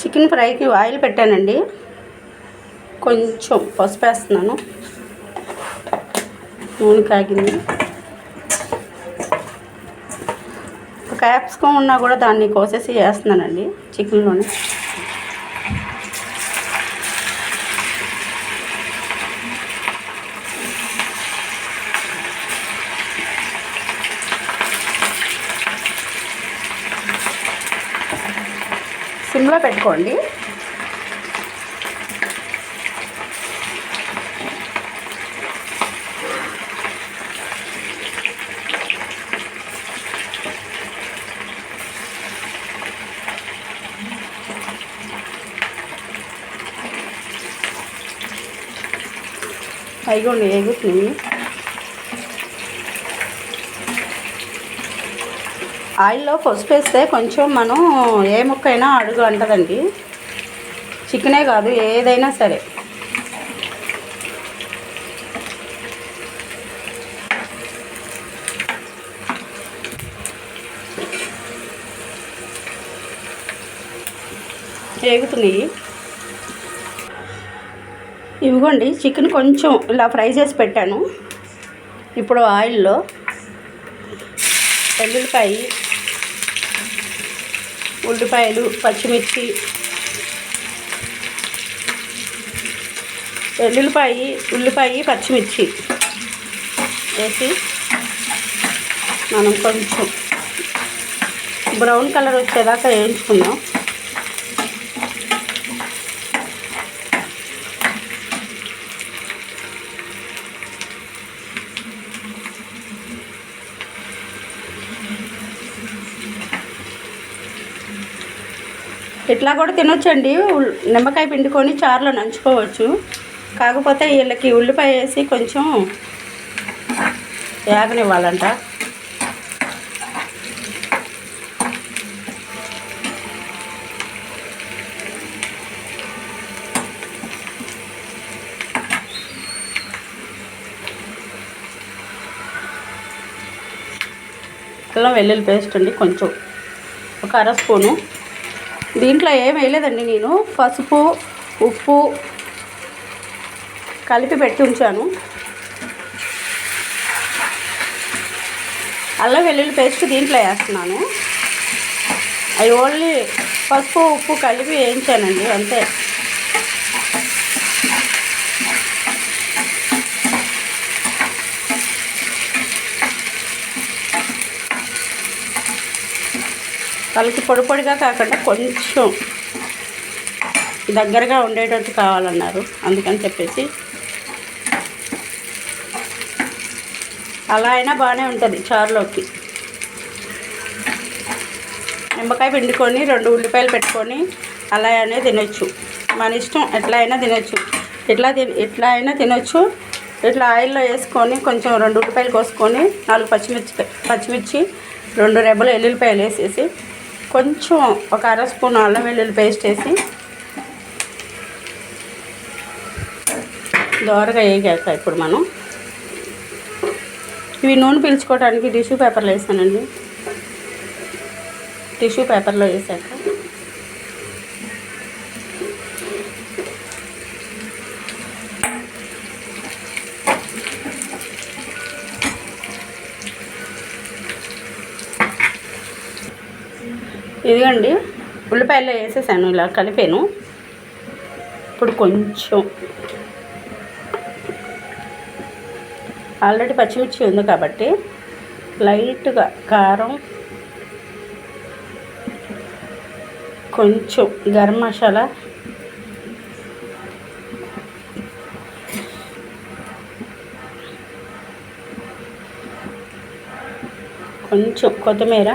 Chicken ఫ్రైకి oil పెట్టానండి. కొంచెం పసుపు వేస్తున్నాను. నూనె కాగింది. క్యాప్సికం ఉన్నా కూడా దాన్ని కోసేసి వేస్తున్నానండి చికెన్లోనే. సిమ్లో పెట్టుకోండి. అయిగోండి ఎగుతున్నాయి ఆయిల్లో పసుపు వేస్తే కొంచెం మనం ఏ ముక్కైనా అడుగు అంటదండి. చికెనే కాదు ఏదైనా సరే. వేగుతున్నాయి ఇవిగోండి చికెన్ కొంచెం ఇలా ఫ్రై చేసి పెట్టాను. ఇప్పుడు ఆయిల్లో వెల్లుల్లిపాయ ఉల్లిపాయలు పచ్చిమిర్చి వెల్లుల్లిపాయి ఉల్లిపాయ పచ్చిమిర్చి వేసి మనం కొంచెం బ్రౌన్ కలర్ వచ్చేదాకా వేయించుకుందాం. ఇట్లా కూడా తినొచ్చండి. నిమ్మకాయ పిండుకొని చారులో నంచుకోవచ్చు. కాకపోతే వీళ్ళకి ఉల్లిపాయ వేసి కొంచెం వేగనివ్వాలంట అల్లం వెల్లుల్లి పేస్ట్ అండి కొంచెం. ఒక అర స్పూను. దీంట్లో ఏం వేయలేదండి నేను. పసుపు ఉప్పు కలిపి పెట్టి ఉంచాను. అల్లం వెల్లుల్లి పేస్ట్ దీంట్లో వేస్తున్నాను. అవి ఓన్లీ పసుపు ఉప్పు కలిపి వేయించానండి అంతే. వాళ్ళకి పొడి పొడిగా కాకుండా కొంచెం దగ్గరగా ఉండేటట్టు కావాలన్నారు. అందుకని చెప్పేసి అలా అయినా బాగానే ఉంటుంది చారులోకి. నిమ్మకాయ పిండుకొని రెండు ఉల్లిపాయలు పెట్టుకొని అలా అయినా తినొచ్చు. మన ఇష్టం ఎట్లా అయినా తినొచ్చు. ఎట్లా తి ఎట్లా అయినా తినొచ్చు. ఇట్లా ఆయిల్లో వేసుకొని కొంచెం రెండు ఉల్లిపాయలు కోసుకొని నాలుగు పచ్చిమిర్చి పచ్చిమిర్చి రెండు రెబ్బలు ఎల్లుల్లిపాయలు వేసేసి కొంచెం ఒక అర స్పూన్ అల్లం వెల్లుల్లి పేస్ట్ వేసి దోరగా వేగాక ఇప్పుడు మనం. ఇవి నూనె పీల్చుకోవడానికి టిష్యూ పేపర్లో వేసానండి. టిష్యూ పేపర్లో వేసాక ఇదిగండి ఉల్లిపాయలు వేసేసాను ఇలా కలిపాను. ఇప్పుడు కొంచెం ఆల్రెడీ పచ్చిమిర్చి ఉంది కాబట్టి లైట్గా కారం కొంచెం గరం మసాలా కొంచెం కొత్తిమీర